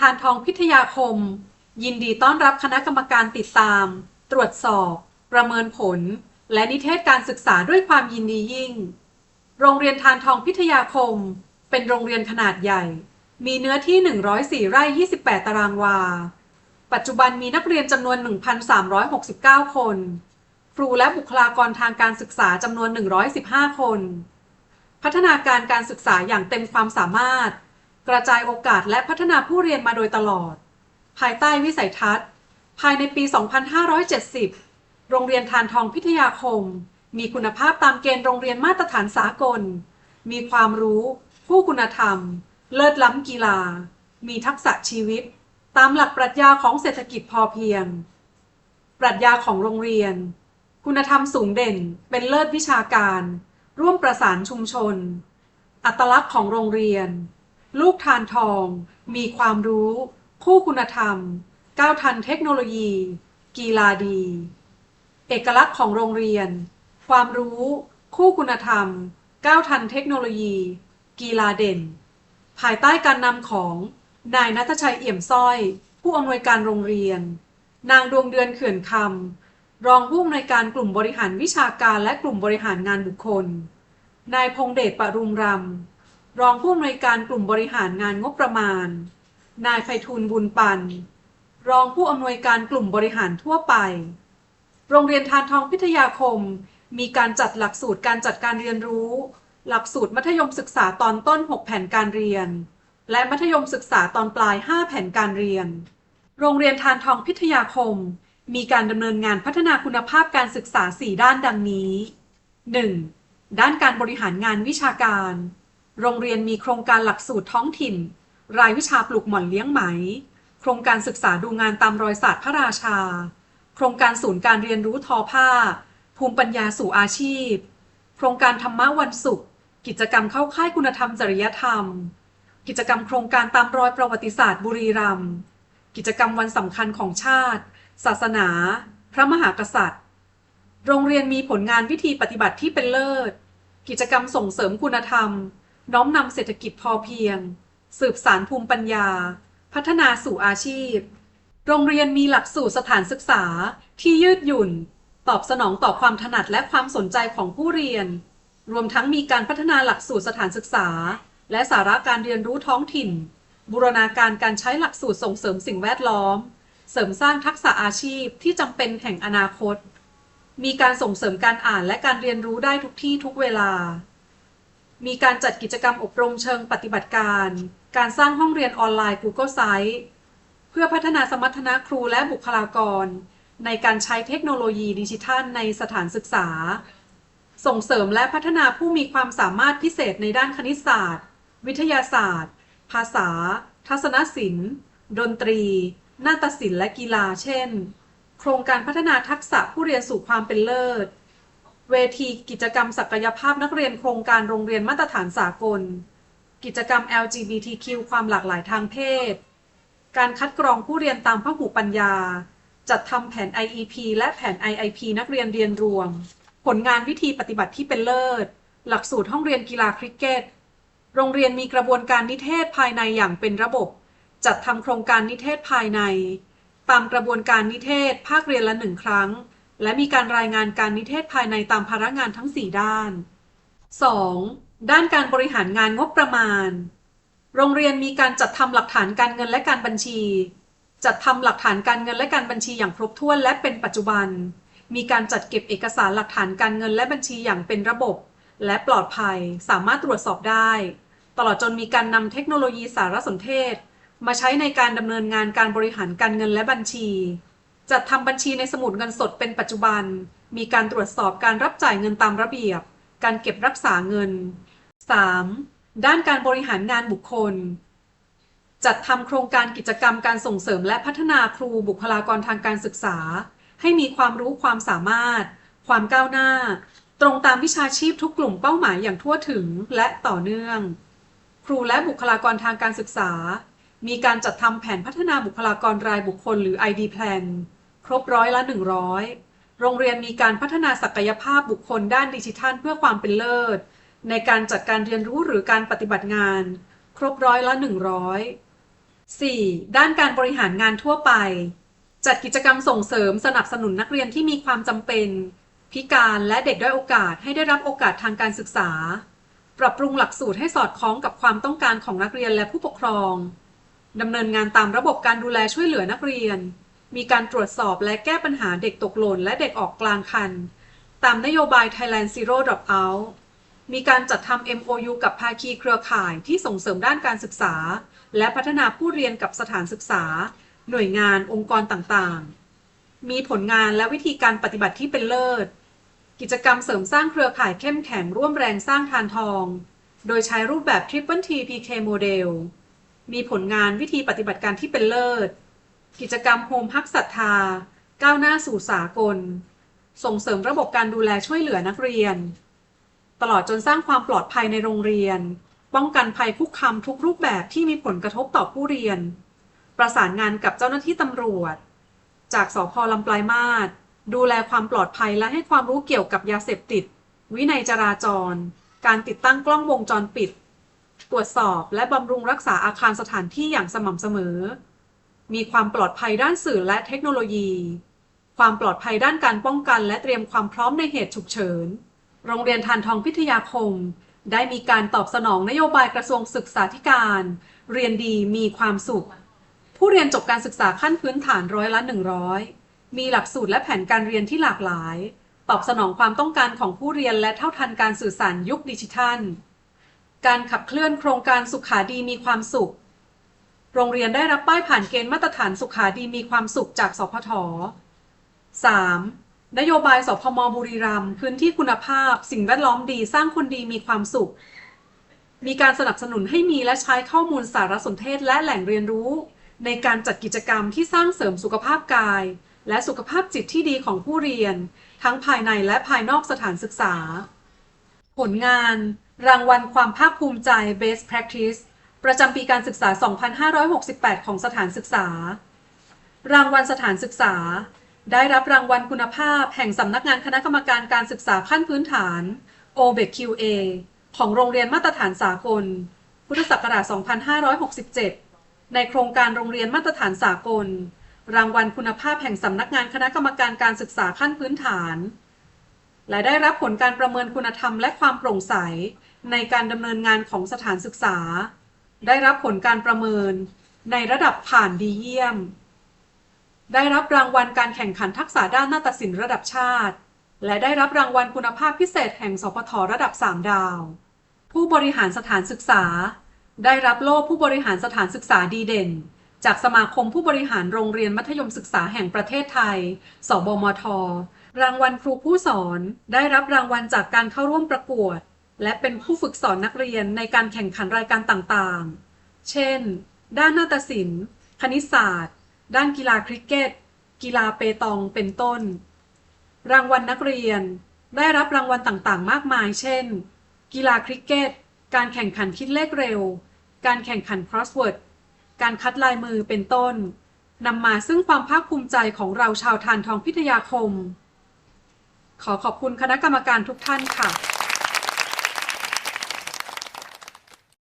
ทานทองพิทยาคม ยินดีต้อนรับคณะกรรมการติดตาม ตรวจสอบ ประเมินผล และนิเทศการศึกษาด้วยความยินดียิ่ง โรงเรียนทานทองพิทยาคม เป็นโรงเรียนขนาดใหญ่ มีเนื้อที่ 104 ไร่ 28 ตารางวา ปัจจุบันมีนักเรียนจำนวน 1,369 คน ครูและบุคลากรทางการศึกษาจำนวน 115 คน พัฒนาการการศึกษาอย่างเต็มความสามารถ กระจายโอกาสและพัฒนาผู้เรียนมาโดยตลอด ภายใต้วิสัยทัศน์ ภายในปี 2570 โรงเรียนทานทองพิทยาคม มีคุณภาพตามเกณฑ์โรงเรียนมาตรฐานสากล มีความรู้ ผู้คุณธรรม เลิศล้ำกีฬา มีทักษะชีวิต ตามหลักปรัชญาของเศรษฐกิจพอเพียง ปรัชญาของโรงเรียน คุณธรรมสูงเด่น เป็นเลิศวิชาการ ร่วมประสานชุมชน อัตลักษณ์ของโรงเรียน ลูกทานทอง มีความรู้ คู่คุณธรรม ก้าวทันเทคโนโลยี กีฬาดี เอกลักษณ์ของโรงเรียน ความรู้ คู่คุณธรรม ก้าวทันเทคโนโลยี กีฬาเด่น ภายใต้การนำของ นายนัทชัยเอี่ยมสร้อย ผู้อำนวยการโรงเรียน นางดวงเดือนเขื่อนคำรองผู้อำนวยการกลุ่มบริหารวิชาการและกลุ่มบริหารงานบุคคล นายพงเดชปรุงรำ รองผู้อำนวยการกลุ่มบริหารงานงบประมาณ นายไพฑูรย์ บุญปัน รองผู้อำนวยการกลุ่มบริหารทั่วไป โรงเรียนทานทองพิทยาคม มีการจัดหลักสูตรการจัดการเรียนรู้ หลักสูตรมัธยมศึกษาตอนต้น 6 แผนการเรียน และมัธยมศึกษาตอนปลาย 5 แผนการเรียน โรงเรียนทานทองพิทยาคม มีการดำเนินงานพัฒนาคุณภาพการศึกษา 4 ด้านดังนี้ 1. ด้านการบริหารงานวิชาการ โรงเรียนมีโครงการหลักสูตรท้องถิ่น รายวิชาปลูกหม่อนเลี้ยงไหม โครงการศึกษาดูงานตามรอยศาสตร์พระราชา โครงการศูนย์การเรียนรู้ทอผ้า ภูมิปัญญาสู่อาชีพ โครงการธรรมะวันศุกร์ กิจกรรมเข้าค่ายคุณธรรมจริยธรรม กิจกรรมโครงการตามรอยประวัติศาสตร์บุรีรัมย์ กิจกรรมวันสำคัญของชาติ ศาสนา พระมหากษัตริย์ โรงเรียนมีผลงานวิธีปฏิบัติที่เป็นเลิศ กิจกรรมส่งเสริมคุณธรรม น้อมนำเศรษฐกิจพอเพียง สืบสารภูมิปัญญา พัฒนาสู่อาชีพ โรงเรียนมีหลักสูตรสถานศึกษาที่ยืดหยุ่น ตอบสนองต่อความถนัดและความสนใจของผู้เรียน รวมทั้งมีการพัฒนาหลักสูตรสถานศึกษา และสาระการเรียนรู้ท้องถิ่น บูรณาการการใช้หลักสูตรส่งเสริมสิ่งแวดล้อม เสริมสร้างทักษะอาชีพที่จำเป็นแห่งอนาคต มีการส่งเสริมการอ่านและการเรียนรู้ได้ทุกที่ทุกเวลา มีการจัดกิจกรรมอบรมเชิงปฏิบัติการ การสร้างห้องเรียนออนไลน์ Google Site เพื่อพัฒนาสมรรถนะครูและบุคลากร ในการใช้เทคโนโลยีดิจิทัลในสถานศึกษา ส่งเสริมและพัฒนาผู้มีความสามารถพิเศษในด้านคณิตศาสตร์ วิทยาศาสตร์ ภาษา ทัศนศิลป์ ดนตรี นาฏศิลป์และกีฬา เช่น โครงการพัฒนาทักษะผู้เรียนสู่ความเป็นเลิศ เวทีกิจกรรมศักยภาพนักเรียนโครงการโรงเรียนมาตรฐานสากล กิจกรรม LGBTQ ความหลากหลายทางเพศ การคัดกรองผู้เรียนตามพหูปัญญา จัดทำแผน IEP และแผน IIP นักเรียนเรียนรวม ผลงานวิธีปฏิบัติที่เป็นเลิศ หลักสูตรห้องเรียนกีฬาคริกเก็ต โรงเรียนมีกระบวนการนิเทศภายในอย่างเป็นระบบ จัดทำโครงการนิเทศภายใน ตามกระบวนการนิเทศภาคเรียนละหนึ่งครั้ง และมีการรายงานการนิเทศภายในตามภาระงานทั้ง 4 ด้าน 2. ด้านการบริหารงานงบประมาณ โรงเรียนมีการจัดทำหลักฐานการเงินและการบัญชี จัดทำหลักฐานการเงินและการบัญชีอย่างครบถ้วนและเป็นปัจจุบัน มีการจัดเก็บเอกสารหลักฐานการเงินและบัญชีอย่างเป็นระบบ และปลอดภัย สามารถตรวจสอบได้ ตลอดจนมีการนำเทคโนโลยีสารสนเทศ มาใช้ในการดำเนินงานการบริหารการเงินและบัญชี จัดทำบัญชีในสมุดเงินสดเป็นปัจจุบัน มีการตรวจสอบการรับจ่ายเงินตามระเบียบ การเก็บรักษาเงิน 3. ด้านการบริหารงานบุคคล จัดทำโครงการกิจกรรมการส่งเสริมและพัฒนาครูบุคลากรทางการศึกษา ให้มีความรู้ความสามารถ ความก้าวหน้า ตรงตามวิชาชีพทุกกลุ่มเป้าหมายอย่างทั่วถึงและต่อเนื่อง ครูและบุคลากรทางการศึกษามีการจัดทำแผนพัฒนาบุคลากรรายบุคคลหรือ ID Plan ครบร้อยละ 100 โรงเรียนมีการพัฒนาศักยภาพบุคคลด้านดิจิทัลเพื่อความเป็นเลิศ ในการจัดการเรียนรู้หรือการปฏิบัติงาน ครบร้อยละ 100 4. ด้านการบริหารงานทั่วไป จัดกิจกรรมส่งเสริมสนับสนุนนักเรียนที่มีความจำเป็น พิการและเด็กด้อยโอกาสให้ได้รับโอกาสทางการศึกษา ปรับปรุงหลักสูตรให้สอดคล้องกับความต้องการของนักเรียนและผู้ปกครองดำเนินงานตามระบบการดูแลช่วยเหลือนักเรียน มีการตรวจสอบและแก้ปัญหาเด็กตกหล่นและเด็กออกกลางคัน ตามนโยบาย Thailand Zero Dropout มีการจัดทำ MOU กับภาคีเครือข่ายที่ส่งเสริมด้านการศึกษา และพัฒนาผู้เรียนกับสถานศึกษา หน่วยงานองค์กรต่างๆ มีผลงานและวิธีการปฏิบัติที่เป็นเลิศ กิจกรรมเสริมสร้างเครือข่ายเข้มแข็งร่วมแรงสร้างทานทอง โดยใช้รูปแบบ Triple T PK Model มีผลงานวิธีปฏิบัติการที่เป็นเลิศ กิจกรรมโฮมฮักศรัทธา ก้าวหน้าสู่สากล ส่งเสริมระบบการดูแลช่วยเหลือนักเรียน ตลอดจนสร้างความปลอดภัยในโรงเรียน ป้องกันภัยคุกคามทุกรูปแบบที่มีผลกระทบต่อผู้เรียน ประสานงานกับเจ้าหน้าที่ตำรวจ จากสพลำปลายมาศดูแลความปลอดภัยและให้ความรู้เกี่ยวกับยาเสพติด วินัยจราจร การติดตั้งกล้องวงจรปิด ตรวจสอบและบำรุงรักษาอาคารสถานที่อย่างสม่ำเสมอ มีความปลอดภัยด้านสื่อและเทคโนโลยี ความปลอดภัยด้านการป้องกันและเตรียมความพร้อมในเหตุฉุกเฉิน โรงเรียนทานทองพิทยาคม ได้มีการตอบสนองนโยบายกระทรวงศึกษาธิการ เรียนดีมีความสุข ผู้เรียนจบการศึกษาขั้นพื้นฐานร้อยละ 100 มีหลักสูตรและแผนการเรียนที่หลากหลาย ตอบสนองความต้องการของผู้เรียนและเท่าทันการสื่อสารยุคดิจิทัล การขับเคลื่อนโครงการสุขาดีมีความสุข โรงเรียนได้รับป้ายผ่านเกณฑ์มาตรฐานสุขาดีมีความสุขจากสพท 3. นโยบายสพมบุรีรัมย์พื้นที่คุณภาพ สิ่งแวดล้อมดีสร้างคนดีมีความสุข มีการสนับสนุนให้มีและใช้ข้อมูลสารสนเทศและแหล่งเรียนรู้ ในการจัดกิจกรรมที่สร้างเสริมสุขภาพกาย และสุขภาพจิตที่ดีของผู้เรียน ทั้งภายในและภายนอกสถานศึกษา ผลงาน รางวัลความภาคภูมิใจ Best Practice ประจำปีการศึกษา 2568 ของสถานศึกษา รางวัลสถานศึกษา ได้รับรางวัลคุณภาพแห่งสำนักงานคณะกรรมการการศึกษาขั้นพื้นฐาน OBEQ-A ของโรงเรียนมาตรฐานสากล พุทธศักราช 2567 ในโครงการโรงเรียนมาตรฐานสากล รางวัลคุณภาพแห่งสำนักงานคณะกรรมการการศึกษาขั้นพื้นฐาน และได้รับผลการประเมินคุณธรรมและความโปร่งใส ในการดำเนินงานของสถานศึกษา ได้รับผลการประเมินในระดับผ่านดีเยี่ยม ได้รับรางวัลการแข่งขันทักษะด้านนาฏศิลป์ระดับชาติ และได้รับรางวัลคุณภาพพิเศษแห่งสพทระดับ 3 ดาว ผู้บริหารสถานศึกษา ได้รับโล่ผู้บริหารสถานศึกษาดีเด่น จากสมาคมผู้บริหารโรงเรียนมัธยมศึกษาแห่งประเทศไทย สบมท รางวัลครูผู้สอน ได้รับรางวัลจากการเข้าร่วมประกวด และเป็นผู้ฝึกสอนนักเรียนในการแข่งขันรายการต่างๆ เช่น ด้านนาฏศิลป์ คณิตศาสตร์ ด้านกีฬาคริกเก็ต กีฬาเปตอง เป็นต้น รางวัลนักเรียน ได้รับรางวัลต่างๆ มากมาย เช่น กีฬาคริกเก็ต การแข่งขันคิดเลขเร็ว การแข่งขัน crossword การคัดลายมือ เป็นต้น นำมาซึ่งความภาคภูมิใจของเราชาวทานทองพิทยาคม ขอขอบคุณคณะกรรมการทุกท่านค่ะ